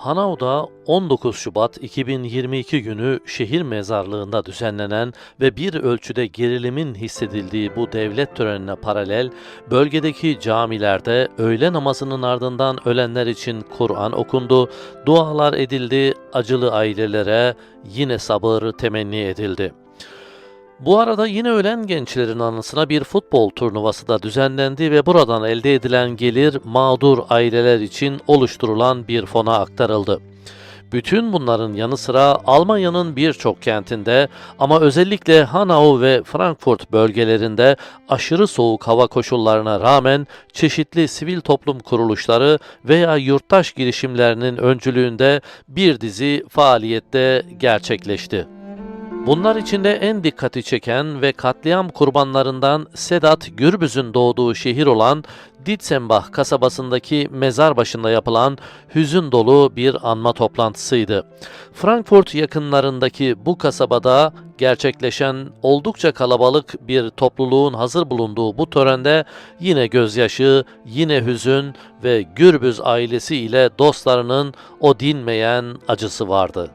Hanau'da 19 Şubat 2022 günü şehir mezarlığında düzenlenen ve bir ölçüde gerilimin hissedildiği bu devlet törenine paralel bölgedeki camilerde öğle namazının ardından ölenler için Kur'an okundu, dualar edildi, acılı ailelere yine sabır temenni edildi. Bu arada yine ölen gençlerin anısına bir futbol turnuvası da düzenlendi ve buradan elde edilen gelir mağdur aileler için oluşturulan bir fona aktarıldı. Bütün bunların yanı sıra Almanya'nın birçok kentinde ama özellikle Hanau ve Frankfurt bölgelerinde aşırı soğuk hava koşullarına rağmen çeşitli sivil toplum kuruluşları veya yurttaş girişimlerinin öncülüğünde bir dizi faaliyette gerçekleşti. Bunlar içinde en dikkati çeken ve katliam kurbanlarından Sedat Gürbüz'ün doğduğu şehir olan Ditzenbach kasabasındaki mezar başında yapılan hüzün dolu bir anma toplantısıydı. Frankfurt yakınlarındaki bu kasabada gerçekleşen oldukça kalabalık bir topluluğun hazır bulunduğu bu törende yine gözyaşı, yine hüzün ve Gürbüz ailesi ile dostlarının o dinmeyen acısı vardı.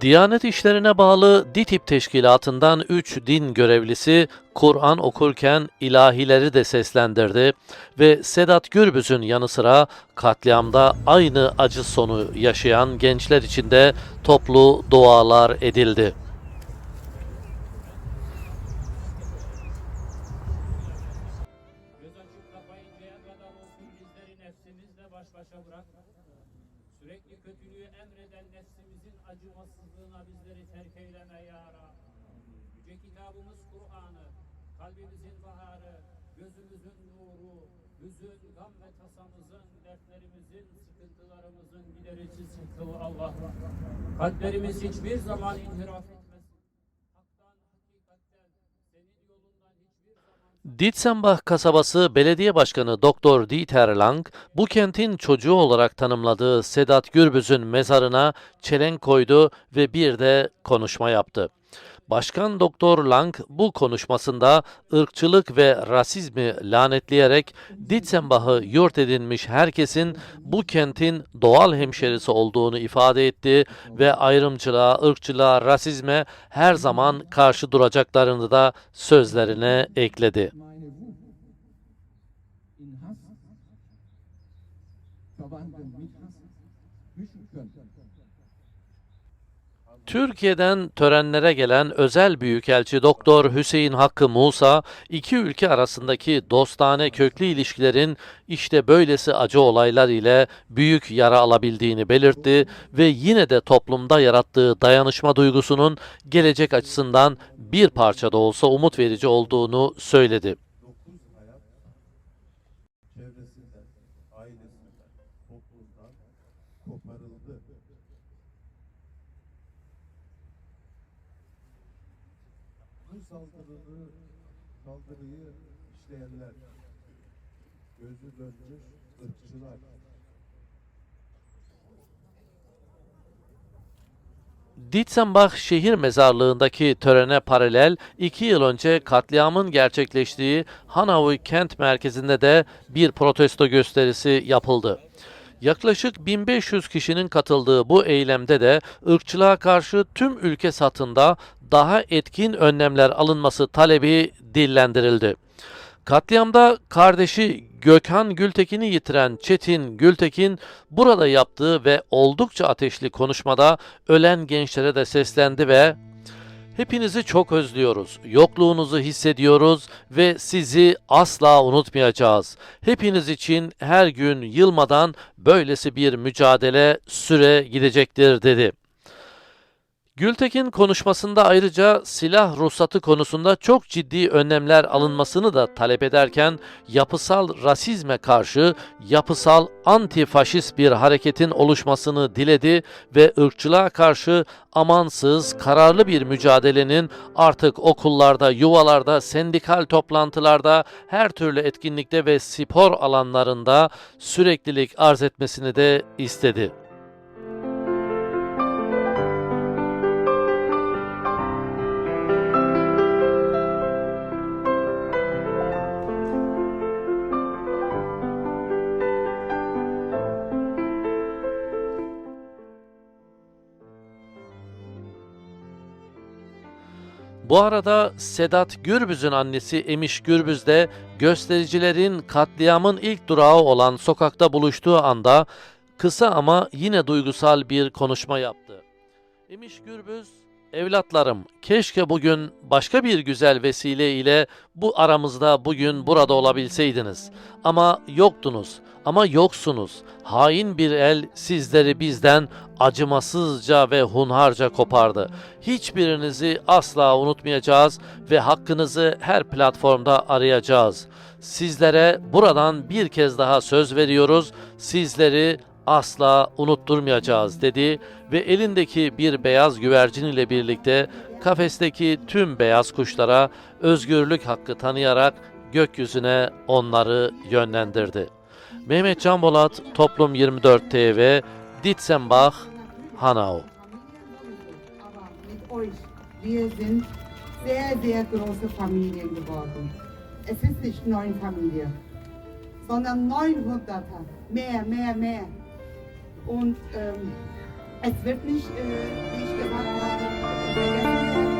Diyanet İşlerine bağlı DİTİB Teşkilatı'ndan 3 din görevlisi Kur'an okurken ilahileri de seslendirdi ve Sedat Gürbüz'ün yanı sıra katliamda aynı acı sonu yaşayan gençler için de toplu dualar edildi. Baş başa bırak. Sürekli kötülüğü emreden nefsimizin acımasızlığına bizleri terk eyleme ya Rab. Yüce kitabımız Kur'an'ı, kalbimizin baharı, gözümüzün nuru, hüzün, gam ve tasamızın, dertlerimizin, sıkıntılarımızın gidericisi kıl Allah. Kalplerimiz hiçbir zaman inhiraf etmesin. Ditzenbach kasabası belediye başkanı Dr. Dieter Lang, bu kentin çocuğu olarak tanımladığı Sedat Gürbüz'ün mezarına çelenk koydu ve bir de konuşma yaptı. Başkan Doktor Lang bu konuşmasında ırkçılık ve rasizmi lanetleyerek Ditzenbach'ı yurt edinmiş herkesin bu kentin doğal hemşerisi olduğunu ifade etti ve ayrımcılığa, ırkçılığa, rasizme her zaman karşı duracaklarını da sözlerine ekledi. verwandeln, mit Hass mischen können. Türkiye'den törenlere gelen özel büyükelçi Doktor Hüseyin Hakkı Musa, iki ülke arasındaki dostane köklü ilişkilerin işte böylesi acı olaylar ile büyük yara alabildiğini belirtti ve yine de toplumda yarattığı dayanışma duygusunun gelecek açısından bir parça da olsa umut verici olduğunu söyledi. Bu saldırıyı, saldırıyı işleyenler, gözü dönmüş ırkçılar, Ditzenbach şehir mezarlığındaki törene paralel iki yıl önce katliamın gerçekleştiği Hanau kent merkezinde de bir protesto gösterisi yapıldı. Yaklaşık 1500 kişinin katıldığı bu eylemde de ırkçılığa karşı tüm ülke satında daha etkin önlemler alınması talebi dillendirildi. Katliamda kardeşi Gökhan Gültekin'i yitiren Çetin Gültekin burada yaptığı ve oldukça ateşli konuşmada ölen gençlere de seslendi ve Hepinizi çok özlüyoruz. Yokluğunuzu hissediyoruz ve sizi asla unutmayacağız. Hepiniz için her gün yılmadan böylesi bir mücadele süre gidecektir dedi. Gültekin konuşmasında ayrıca silah ruhsatı konusunda çok ciddi önlemler alınmasını da talep ederken yapısal rasizme karşı yapısal antifaşist bir hareketin oluşmasını diledi ve ırkçılığa karşı amansız, kararlı bir mücadelenin artık okullarda, yuvalarda, sendikal toplantılarda, her türlü etkinlikte ve spor alanlarında süreklilik arz etmesini de istedi. Bu arada Sedat Gürbüz'ün annesi Emiş Gürbüz de göstericilerin katliamın ilk durağı olan sokakta buluştuğu anda kısa ama yine duygusal bir konuşma yaptı. Emiş Gürbüz, evlatlarım keşke bugün başka bir güzel vesile ile bu aramızda bugün burada olabilseydiniz. Ama yoktunuz, ama yoksunuz. Hain bir el sizleri bizden acımasızca ve hunharca kopardı. Hiçbirinizi asla unutmayacağız ve hakkınızı her platformda arayacağız. Sizlere buradan bir kez daha söz veriyoruz. Sizleri asla unutturmayacağız dedi ve elindeki bir beyaz güvercin ile birlikte kafesteki tüm beyaz kuşlara özgürlük hakkı tanıyarak gökyüzüne onları yönlendirdi. Mehmet Can Bolat, Toplum 24 TV, Ditzenbach, Hanau. Familien. Es ist nicht neun Familie, sondern 900er, mehr, mehr, mehr. Und ähm, es wird nicht, äh, wie ich gesagt habe, vergessen werden,